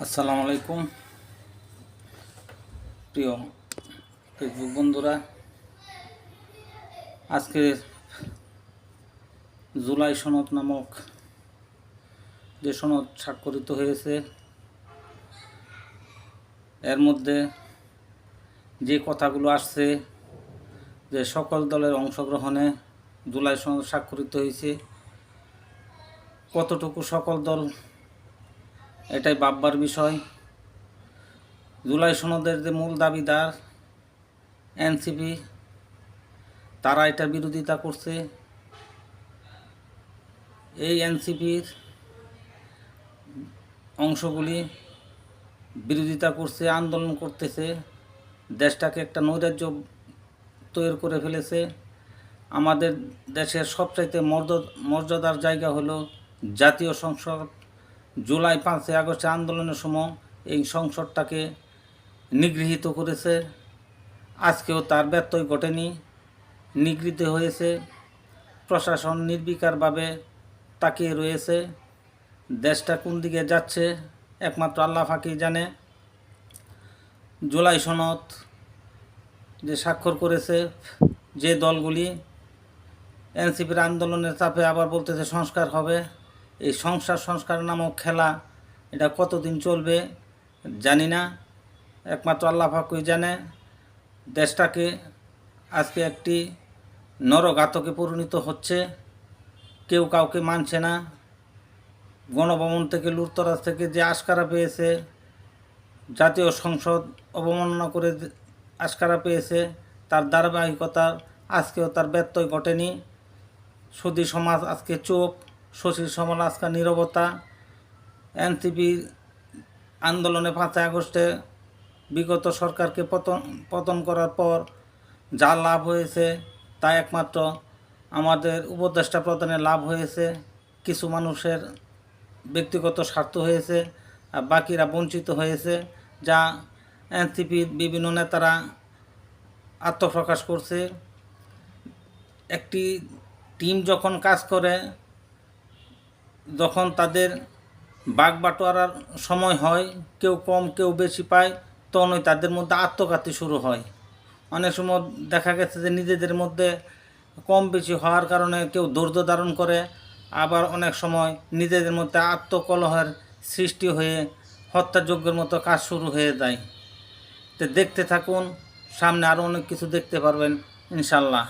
আসসালামু আলাইকুম প্রিয় ফেসবুক বন্ধুরা আজকে জুলাই সনদ নামক যে সনদ স্বাক্ষরিত হয়েছে, এর মধ্যে যে কথাগুলো আসছে যে সকল দলের অংশগ্রহণে জুলাই সনদ স্বাক্ষরিত হয়েছে, কতটুকু সকল দল এটাই ভাববার বিষয়। জুলাই সনদের যে মূল দাবিদার এনসিপি, তারা এটার বিরোধিতা করছে। এই এনসিপির অংশগুলি বিরোধিতা করছে, আন্দোলন করতেছে, দেশটাকে একটা নৈরাজ্য তৈরি করে ফেলেছে। আমাদের দেশের সবচাইতে মর্যাদ মর্যাদার জায়গা হলো জাতীয় সংসদ জুলাই পাঁচই আগস্টে আন্দোলনের সময় এই সংসদটাকে নিগৃহীত করেছে। আজকেও তার ব্যত্যয় ঘটেনি, নিগৃহীত হয়েছে। প্রশাসন নির্বিকারভাবে তাকিয়ে রয়েছে। দেশটা কোন দিকে যাচ্ছে, একমাত্র আল্লাহ ফাঁকি জানে। জুলাই সনদ যে স্বাক্ষর করেছে যে দলগুলি, এনসিপির আন্দোলনের চাপে আবার বলতেছে সংস্কার হবে। এই সংসার সংস্কার নামক খেলা, এটা কতদিন চলবে জানি না। একমাত্র আল্লাহ ফাকুই জানে, দেশটাকে আজকে একটি নরঘাতকে পরিণত হচ্ছে, কেউ কাউকে মানছে না। গণভবন থেকে, লুটতরাজ থেকে যে আশকারা পেয়েছে, জাতীয় সংসদ অবমাননা করে আশকারা পেয়েছে, তার ধারাবাহিকতার আজকেও তার ব্যত্যয় ঘটেনি। সুদী সমাজ আজকে চোখ সমাজ আজকে নীরবতা, এনসিপি আন্দোলনে পাঁচই আগস্টে বিগত সরকারকে পতন পতন করার পর যা লাভ হয়েছে তা একমাত্র আমাদের উপদেষ্টা প্রদানে লাভ হয়েছে, কিছু মানুষের ব্যক্তিগত স্বার্থ হয়েছে, আর বাকিরা বঞ্চিত হয়েছে, যা এনসিপির বিভিন্ন নেতারা আত্মপ্রকাশ করছে। একটি টিম যখন কাজ করে যখন তাদের বাঘ বাটোয়ারার সময় হয়, কেউ কম, কেউ বেশি পায়, তখনই তাদের মধ্যে আত্মঘাতী শুরু হয়। অনেক সময় দেখা গেছে যে নিজেদের মধ্যে কম বেশি হওয়ার কারণে কেউ ধৈর্য ধারণ করে, আবার অনেক সময় নিজেদের মধ্যে আত্মকলহের সৃষ্টি হয়ে হত্যাযজ্ঞের মতো কাজ শুরু হয়ে যায়। তো দেখতে থাকুন, সামনে আরও অনেক কিছু দেখতে পারবেন ইনশাল্লাহ